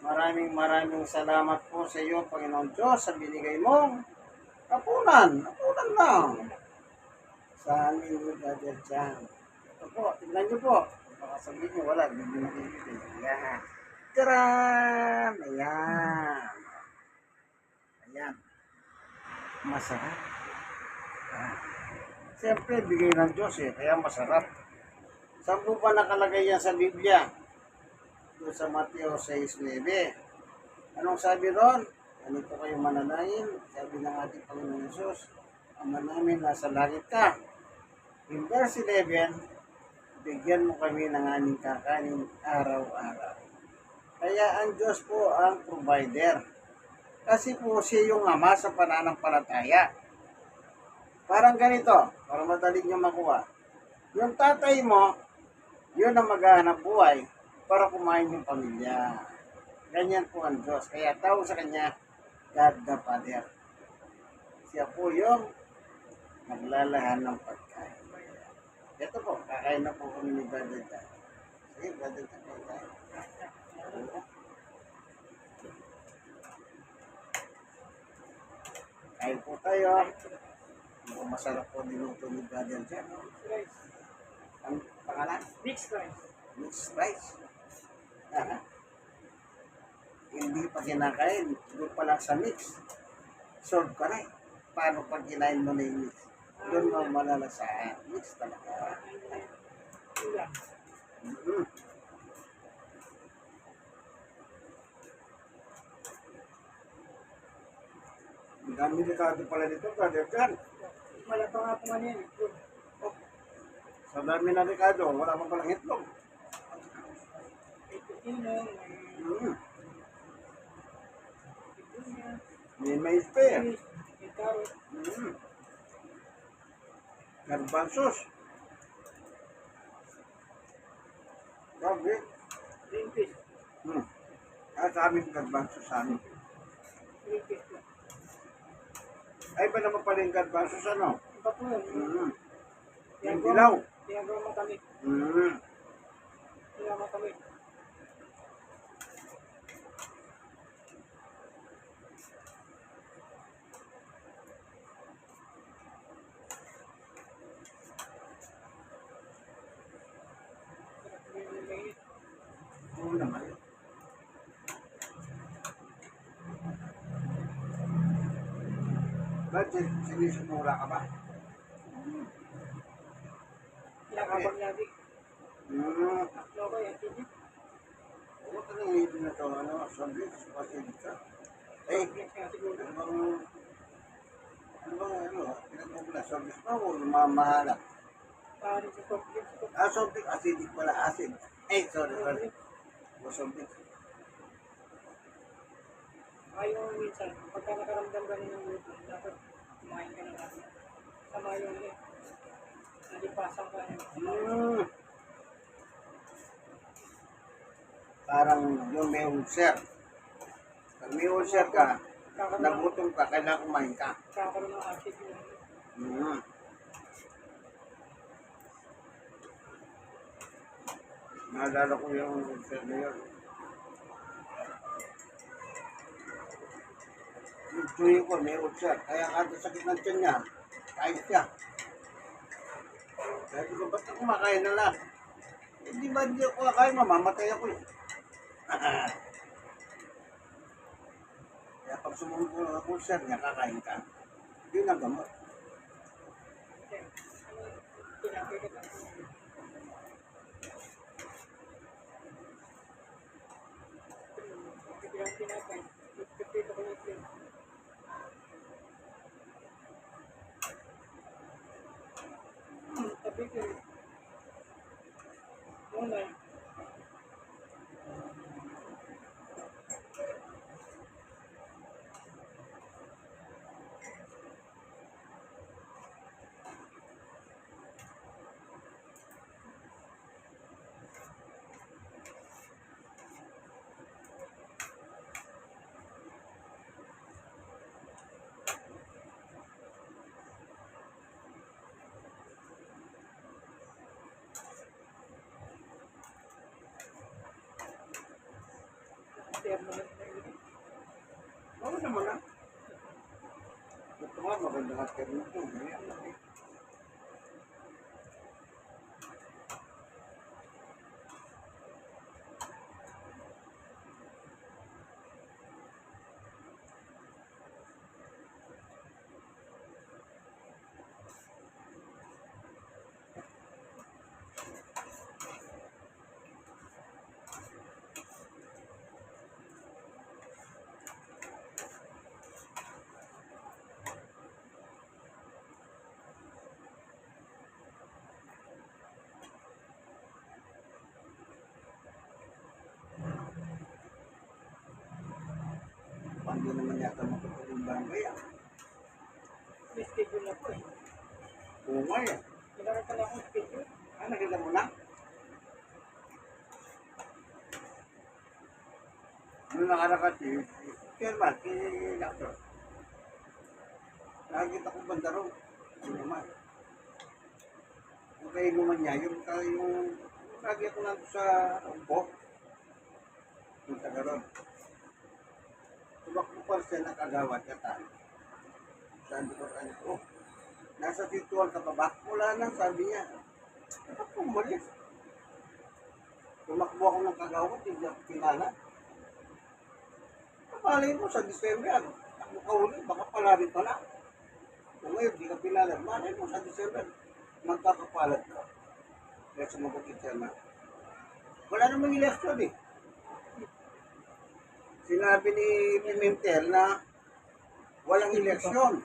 Maraming maraming salamat po sa iyo, Panginoon Diyos, sa binigay mong kapunan. Kapunan lang. Sa aming Brother Jan. Ito po, tignan niyo po. Baka sabihin niyo, wala, hindi nakikita. Yan. Taran! Ayan. Ayan. Masarap. Ah. Siyempre, bigay ng Diyos eh, kaya masarap. Saan po ba nakalagay yan sa Biblia? Doon sa Mateo 6.9. Anong sabi ron? Ganito kayo mananayin. Sabi ng ating Panginoon Yesus, Ama namin nasa langit ka. In verse 11, bigyan mo kami ng aming kakanin araw-araw. Kaya ang Diyos po ang provider. Kasi po siya yung ama sa pananampalataya. Parang ganito, para madali nyo makuha. Yung tatay mo, yun ang maghahanap buhay para kumain yung pamilya. Ganyan po ang Diyos. Kaya tawag sa Kanya, God the Father. Siya po yung naglalahan ng pagkain. Ito po, kakain na po kami ni Brother John. Sige, Brother John, kain tayo. Kain po tayo. Mukhang masarap po niluto ni Brother John. Ang pangalan? Mixed rice. Mixed rice. Hindi pa kinakain. Doon pa lang sa mix. Solve ka na eh. Paano pag kinain mo na yung mix? Doon mo malalasaan. Mix talaga. Mm-hmm. Ang dami delikado pala nito, brother John. Wala pa nga po eh. Good. Sa dami na delikado, wala pa palang itlog. Pipino, may mais pa eh. fish, may carrot. Mm. Garbanzos. Grabe. Green fish. Hmm. Ah, sa amin garbanzos sa amin. Ay, ba naman pala yung garbanzos ano? Iba po yun. Mm. Yung dilaw. Ginagawa matamit. Mm. Ginagawa matamit. Ba't sin- sinisumura ka ba? Kinakabang lagi. Hmm. Tatlo ko yan. Hindi. Huwag ka nang hindi na ito, ano, sabi, pasilig ka. Eh, ano bang, ano bang, ano, pinagmumula, sabi pa o mamahala? Parang sa complex ko. Ah, something, acidic pala, acid. Eh, sorry, sorry. O something. Ayaw minsan, pagka nakaramdam ka ng luto, dapat kumain ka na natin. Sama yung ulit. Nalipasan ka na. Hmm. Parang yung may ulcer. Pag may ulcer ka, nagutom ka, kailangan kumain ka. kakaroon ng acid yung Hmm. Naalala ko yung ulcer na yun. Yung tuyo ko, may ulcer. Kaya kada sakit ng tiyan niya, kahit siya. Sabi ko, ba't ako kumakain na lang? Hindi ba hindi ako kakain, mamamatay ako eh. Kaya pag sumunod ko ng ulcer niya, kakain ka. Yun ang gamot. pinakikita. Ano naman ah. Ito nga, magandang at karnito. Ngayon, nakita. Paano naman yata barangay ah? May schedule na po eh. Oo nga eh. Meron ka na akong schedule. Ah, nakita mo na? Nung nakarakat eh, chairman, si Doctor. Nakikita ko banda raw. Hindi naman. Yung kayo naman niya, yung, yung, lagi ako nandun sa Umpo. Yung taga ron. Tumakbo pa siya ng kagawad katan. Sabi ko, ano ko, nasa tituan ka pa ba? Wala na, sabi niya. Bakit umalis? Tumakbo ako ng kagawad, hindi ako kilala. Malay mo sa December, ako ka uli, baka pala rin pala. Kung ngayon, di ka kilala, malay mo sa December, magkakapalat ka. Kaya sumagot yung chairman. Wala namang election eh. Sinabi ni Pimentel na walang eleksyon.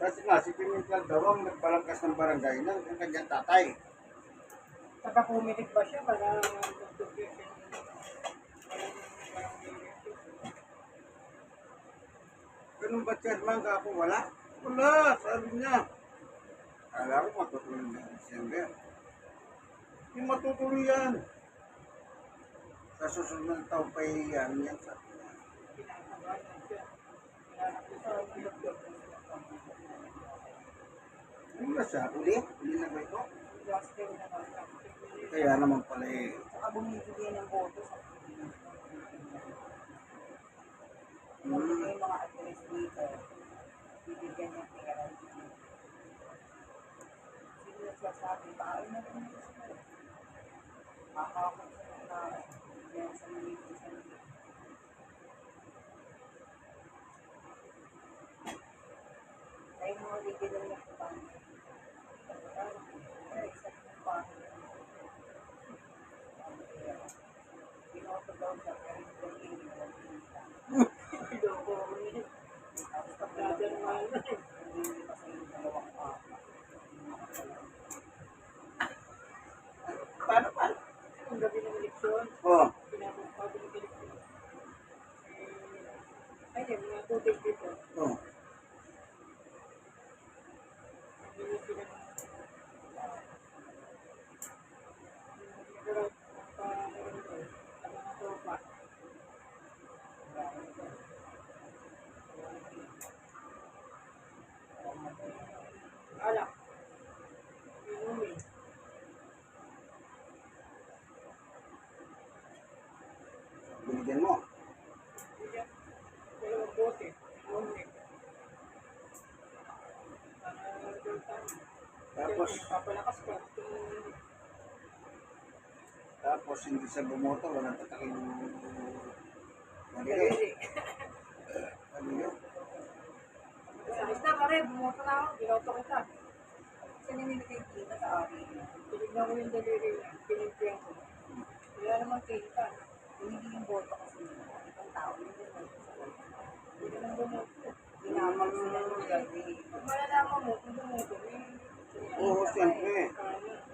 Kasi nga, si Pimentel daw ang nagbalangkas ng barangay ng ng kanyang tatay. Saka pumilit ba siya para? Ganun ba chairman ka ako? Wala? Wala, sabi niya. Kala ko matutuloy ng December. Hindi matutuloy yan. Sa susunod ng taon pa yan, yan niya. Sa. Ano na siya? Uli? Uli na ba ito? Kaya naman pala eh. Saka bumibigay ng boto sa Hmm. yung mga administrator. Bibigyan ng pera. Sino nagsasabi, yung. Ay, pa. Binoto daw sa pero hindi Loko ko niya. Tapos pagkada naman. Hindi pa sa yung dalawang pa. Paano, paano? Ang gabi ng eleksyon, Oh, pinapagpagod ng eleksyon. Eh, Ay, di, mga two days before, oh. hindi sila pero pa meron ko sa mga tropa. Alak. Inumin. Binigyan mo. Tapos, Papalakas tapos hindi siya bumoto, walang tatakin ng Mali. Daliri. Ano yun? Sabi na pare, bumoto na ako. Binoto kita. Kasi ninilagay kita sa akin. Tinignan ko yung daliri niya. Pinimpiyan ko. Wala namang kita. Hindi yung boto kasi nila. Ang tao yung bumoto sa boto. Hindi naman bumoto. Ginamag sila ng gabi. Malalaman mo kung bumoto. Oo, siyempre.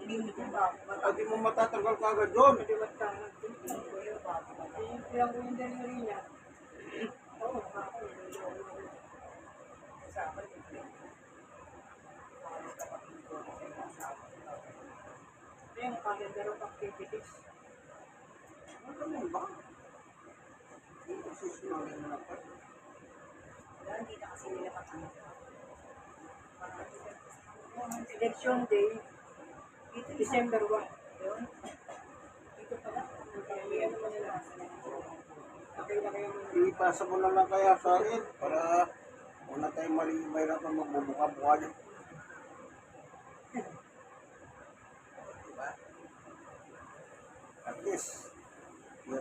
Hindi mo ba? Ah, di mo matatanggal ka agad doon. Maliwat ka nga. Pinimpiyan ko yung daliri niya. Oo, ako. Sa akin, Ayun, calendar of activities. Ano ba? Hindi sisinungaling na pa. Hindi na kasi nila katanggap. Election day, December 1. Yun. Dito pala. Kaya ano mo nila. Ng Ipasa mo na lang kaya sa akin para una tayo mali kang magbubuka-buka niya. Diba? At least,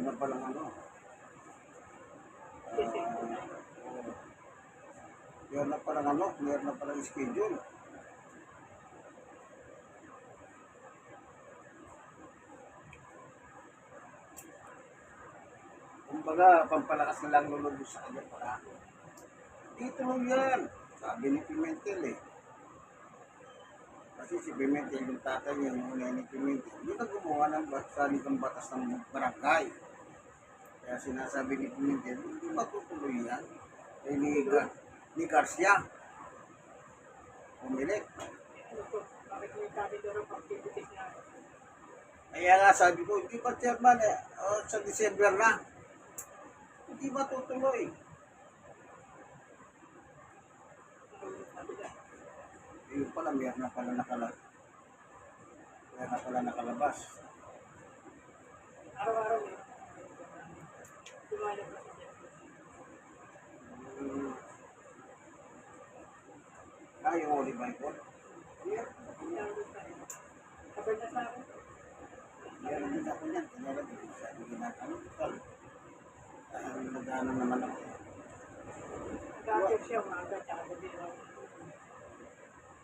na palang ano. Oo. yan na palang ano, meron na palang schedule. Kumbaga, pampalakas na lang lulog sa kanya para. Dito lang yan. Sabi ni Pimentel eh. Kasi si Pimentel yung tatay niya, yung una ni Pimentel. Yun ang gumawa ng basali ng batas ng barangay. Kaya sinasabi ni Pimentel, hindi matutuloy yan. Eh, ni, Ga- ni Garcia. Pumilit. Kaya nga sabi ko, hindi ba chairman eh, oh, sa December na. Hindi sabi na. Yun pala, meron na pala nakala. Meron na pala nakalabas. Araw-araw eh. Lumalabas siya. Hmm. Ah, yung Holy Bible. Yeah. Sabay na sa akin. Meron din ako niyan. Kanyara sa aking ginagawa. Dahil nagano naman ako. Nag-active siya umaga, tsaka gabi.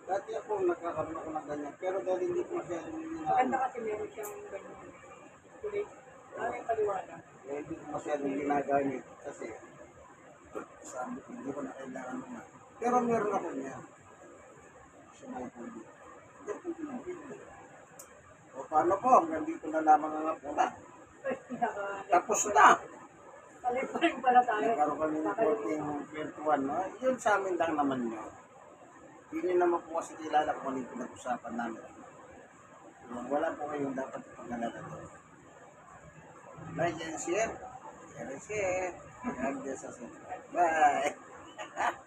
Dati ako nagkakaroon ako ng ganyan. Pero dahil hindi ko masyadong Maganda ginagawa. kasi meron siyang ganyan. Kulit. Ano yung paliwanag? Kaya hindi ko masyadong ginagamit. Kasi sabi ko, hindi ko na kailangan naman. Pero meron ako niyan. Sa may. Hindi po pinapili. O paano po? Hanggang dito na lamang ang pinaka- Tapos na. Palit pa rin pala tayo. Nagkaroon kami ng. 14 kwentuhan. No? Yun sa amin lang naman yun. Yun yun naman po kasi kilala ko ano yung pinag-usapan namin. Wala po kayong dapat pag-alala doon. Emergency. Emergency. Emergency. Bye.